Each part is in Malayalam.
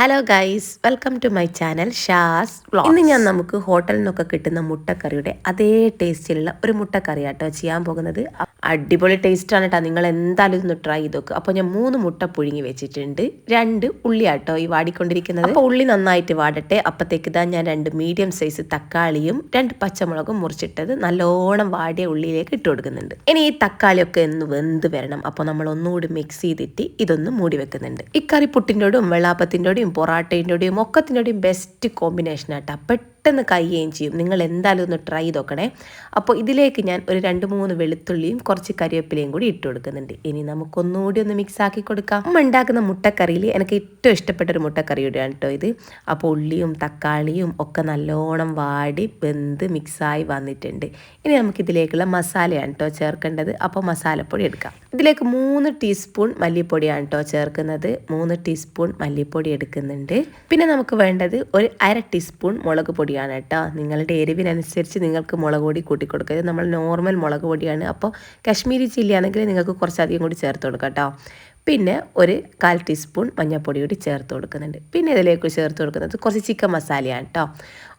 Hello guys welcome to my channel Shaz ഇന്ന് ഞാൻ നമുക്ക് ഹോട്ടലിൽ നിന്നൊക്കെ കിട്ടുന്ന മുട്ടക്കറിയുടെ അതേ ടേസ്റ്റിലുള്ള ഒരു മുട്ടക്കറി ആട്ടോ ചെയ്യാൻ പോകുന്നത്. അടിപൊളി ടേസ്റ്റ് ആണ് കേട്ടോ നിങ്ങൾ എന്തായാലും ഒന്ന് ട്രൈ ചെയ്ത് നോക്കുക അപ്പോൾ ഞാൻ മൂന്ന് മുട്ട പുഴുങ്ങി വെച്ചിട്ടുണ്ട്. രണ്ട് ഉള്ളി ആട്ടോ ഈ വാടിക്കൊണ്ടിരിക്കുന്നത്. അപ്പോൾ ഉള്ളി നന്നായിട്ട് വാടട്ടെ. അപ്പോഴത്തേക്ക് ഇതാ ഞാൻ രണ്ട് മീഡിയം സൈസ് തക്കാളിയും രണ്ട് പച്ചമുളകും മുറിച്ചിട്ടത് നല്ലോണം വാടിയ ഉള്ളിയിലേക്ക് ഇട്ട് കൊടുക്കുന്നുണ്ട്. ഇനി ഈ തക്കാളിയൊക്കെ ഒന്ന് വെന്ത് വരണം. അപ്പോൾ നമ്മൾ ഒന്നുകൂടി മിക്സ് ചെയ്തിട്ട് ഇതൊന്ന് മൂടി വെക്കുന്നുണ്ട്. ഈ കറി പുട്ടിന്റെയും വെള്ളാപ്പത്തിന്റെയും പൊറാട്ടേന്റെയും ഒക്കത്തിന്റെയും ബെസ്റ്റ് കോമ്പിനേഷൻ ആട്ടോ. പെട്ടെന്ന് കയ്യുകയും ചെയ്യും. നിങ്ങൾ എന്തായാലും ഒന്ന് ട്രൈ ചെയ്ത് നോക്കണേ അപ്പോൾ ഇതിലേക്ക് ഞാൻ ഒരു രണ്ട് മൂന്ന് വെളുത്തുള്ളിയും കുറച്ച് കരിവേപ്പിലയും കൂടി ഇട്ട് കൊടുക്കുന്നുണ്ട്. ഇനി നമുക്കൊന്നുകൂടി ഒന്ന് മിക്സ് ആക്കി കൊടുക്കാം. അമ്മ ഉണ്ടാക്കുന്ന മുട്ടക്കറിയിൽ എനിക്ക് ഏറ്റവും ഇഷ്ടപ്പെട്ട ഒരു മുട്ടക്കറിയുടെയാണ് കേട്ടോ ഇത്. അപ്പോൾ ഉള്ളിയും തക്കാളിയും ഒക്കെ നല്ലോണം വാടി വെന്ത് മിക്സായി വന്നിട്ടുണ്ട്. ഇനി നമുക്കിതിലേക്കുള്ള മസാലയാണ് കേട്ടോ ചേർക്കേണ്ടത്. അപ്പോൾ മസാലപ്പൊടി എടുക്കാം. ഇതിലേക്ക് മൂന്ന് ടീസ്പൂൺ മല്ലിപ്പൊടിയാണ് കേട്ടോ ചേർക്കുന്നത്. മൂന്ന് ടീസ്പൂൺ മല്ലിപ്പൊടി എടുക്കുന്നുണ്ട്. പിന്നെ നമുക്ക് വേണ്ടത് ഒരു അര ടീസ്പൂൺ മുളക് പൊടിയാണ് കേട്ടോ. നിങ്ങളുടെ എരിവിനനുസരിച്ച് നിങ്ങൾക്ക് മുളക് പൊടി കൂട്ടിക്കൊടുക്കുക ഇത് നമ്മൾ നോർമൽ മുളക് പൊടിയാണ് അപ്പോൾ കശ്മീരി ചില്ലി ആണെങ്കിൽ നിങ്ങൾക്ക് കുറച്ചധികം കൂടി ചേർത്ത് കൊടുക്കാം കേട്ടോ. പിന്നെ ഒരു കാൽ ടീസ്പൂൺ മഞ്ഞൾപ്പൊടി കൂടി ചേർത്ത് കൊടുക്കുന്നുണ്ട്. പിന്നെ ഇതിലേക്ക് ചേർത്ത് കൊടുക്കുന്നത് കുറച്ച് ചിക്കൻ മസാലയാണ് കേട്ടോ.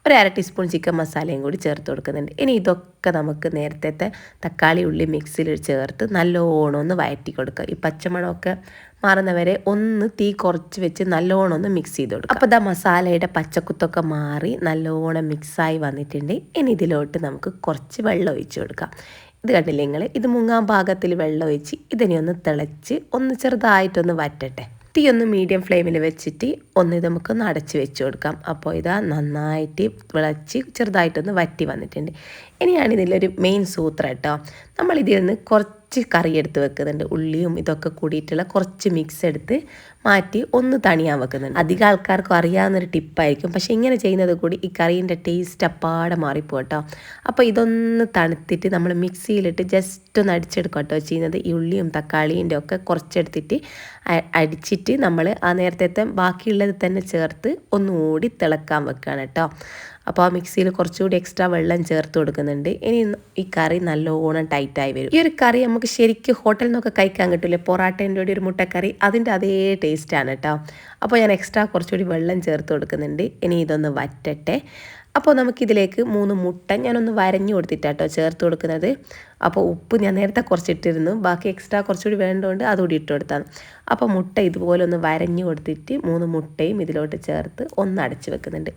ഒരു അര ടീസ്പൂൺ ചിക്കൻ മസാലയും കൂടി ചേർത്ത് കൊടുക്കുന്നുണ്ട്. ഇനി ഇതൊക്കെ നമുക്ക് നേരത്തെ തക്കാളി ഉള്ളി മിക്സിയിൽ ചേർത്ത് നല്ലോണം ഒന്ന് വയറ്റി കൊടുക്കുക ഈ പച്ചമണമൊക്കെ മാറുന്നവരെ ഒന്ന് തീ കുറച്ച് വെച്ച് നല്ലോണം ഒന്ന് മിക്സ് ചെയ്ത് കൊടുക്കുക. അപ്പോൾ ഇതാ മസാലയുടെ പച്ചക്കുത്തൊക്കെ മാറി നല്ലോണം മിക്സായി വന്നിട്ടുണ്ട്. ഇനി ഇതിലോട്ട് നമുക്ക് കുറച്ച് വെള്ളം ഒഴിച്ചു കൊടുക്കാം. ഇത് കണ്ടില്ലേ നിങ്ങൾ ഇത് മുങ്ങാൻ പാകത്തിൽ വെള്ളം ഒഴിച്ച് ഇതിനെ ഒന്ന് തിളച്ച് ഒന്ന് ചെറുതായിട്ടൊന്ന് വറ്റട്ടെ. തീ ഒന്ന് മീഡിയം ഫ്ലെയിമിൽ വെച്ചിട്ട് ഒന്ന് ഇത് നമുക്കൊന്ന് അടച്ച് വെച്ച് കൊടുക്കാം. അപ്പോൾ ഇതാ നന്നായിട്ട് വിളച്ച് ചെറുതായിട്ടൊന്ന് വറ്റി വന്നിട്ടുണ്ട്. ഇനിയാണ് ഇതിലൊരു മെയിൻ സൂത്രം കേട്ടോ. നമ്മളിതിൽ നിന്ന് കുറച്ച് കറി എടുത്ത് വെക്കുന്നുണ്ട്. ഉള്ളിയും ഇതൊക്കെ കൂടിയിട്ടുള്ള കുറച്ച് മിക്സ് എടുത്ത് മാറ്റി ഒന്ന് തണിയാൻ വെക്കുന്നുണ്ട്. അധികം ആൾക്കാർക്കും അറിയാവുന്നൊരു ടിപ്പായിരിക്കും പക്ഷേ ഇങ്ങനെ ചെയ്യുന്നത് കൂടി ഈ കറീന്റെ ടേസ്റ്റ് അപ്പാടെ മാറിപ്പോട്ടോ അപ്പോൾ ഇതൊന്ന് തണുത്തിട്ട് നമ്മൾ മിക്സിയിലിട്ട് ജസ്റ്റ് ഒന്ന് അടിച്ചെടുക്കും കേട്ടോ ചെയ്യുന്നത്. ഈ ഉള്ളിയും തക്കാളിന്റെ ഒക്കെ കുറച്ചെടുത്തിട്ട് അടിച്ചിട്ട് നമ്മൾ ആ നേരത്തെ ബാക്കിയുള്ളത് തന്നെ ചേർത്ത് ഒന്നുകൂടി തിളക്കാൻ വെക്കുകയാണ് കേട്ടോ അപ്പോൾ ആ മിക്സിയിൽ കുറച്ചുകൂടി എക്സ്ട്രാ വെള്ളം ചേർത്ത് കൊടുക്കുന്നുണ്ട്. ഇനി ഈ കറി നല്ലോണം ടൈറ്റായി വരും. ഈ ഒരു കറി നമുക്ക് ശരിക്കും ഹോട്ടലിൽ നിന്നൊക്കെ കഴിക്കാൻ കിട്ടില്ലേ പൊറാട്ടേന്റെ കൂടി ഒരു മുട്ടക്കറി അതിന്റെ അതേ ടേസ്റ്റാണ് കേട്ടോ. അപ്പോൾ ഞാൻ എക്സ്ട്രാ കുറച്ചുകൂടി വെള്ളം ചേർത്ത് കൊടുക്കുന്നുണ്ട്. ഇനി ഇതൊന്ന് വറ്റട്ടെ. അപ്പോൾ നമുക്കിതിലേക്ക് മൂന്ന് മുട്ട ഞാനൊന്ന് വരഞ്ഞു കൊടുത്തിട്ടാട്ടോ ചേർത്ത് കൊടുക്കുന്നത്. അപ്പോൾ ഉപ്പ് ഞാൻ നേരത്തെ കുറച്ചിട്ടിരുന്നു. ബാക്കി എക്സ്ട്രാ കുറച്ചുകൂടി വേണ്ടതുകൊണ്ട് അതുകൂടി ഇട്ട് കൊടുത്താണ്. അപ്പോൾ മുട്ട ഇതുപോലെ ഒന്ന് വരഞ്ഞു കൊടുത്തിട്ട് മൂന്ന് മുട്ടയും ഇതിലോട്ട് ചേർത്ത് ഒന്ന് അടച്ചു വെക്കുന്നുണ്ട്.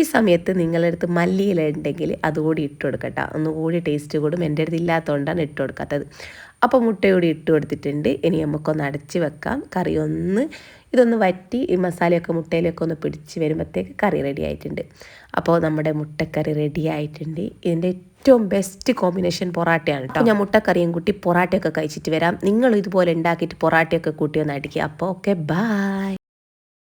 ഈ സമയത്ത് നിങ്ങളുടെ അടുത്ത് മല്ലിയില ഉണ്ടെങ്കിൽ അതുകൂടി ഇട്ട് കൊടുക്കട്ടോ. ഒന്നുകൂടി ടേസ്റ്റ് കൂടും. എന്റെ അടുത്ത് ഇല്ലാത്തതുകൊണ്ടാണ് ഇട്ട് കൊടുക്കാത്തത്. അപ്പോൾ മുട്ടയോടി ഇട്ട് കൊടുത്തിട്ടുണ്ട്. ഇനി നമുക്കൊന്ന് അടച്ച് വെക്കാം. കറി ഒന്ന് ഇതൊന്ന് വറ്റി ഈ മസാലയൊക്കെ മുട്ടയിലൊക്കെ ഒന്ന് പിടിച്ച് വരുമ്പോഴത്തേക്ക് കറി റെഡി ആയിട്ടുണ്ട്. അപ്പോൾ നമ്മുടെ മുട്ടക്കറി റെഡി ആയിട്ടുണ്ട്. ഇതിന്റെ ഏറ്റവും ബെസ്റ്റ് കോമ്പിനേഷൻ പൊറാട്ടയാണ് കേട്ടോ ഞാൻ മുട്ടക്കറിയും കൂട്ടി പൊറാട്ടയൊക്കെ കഴിച്ചിട്ട് വരാം. നിങ്ങൾ ഇതുപോലെ ഉണ്ടാക്കിയിട്ട് പൊറാട്ടയൊക്കെ കൂട്ടി ഒന്ന് അടിക്കുക. അപ്പോൾ ഓക്കെ ബായ്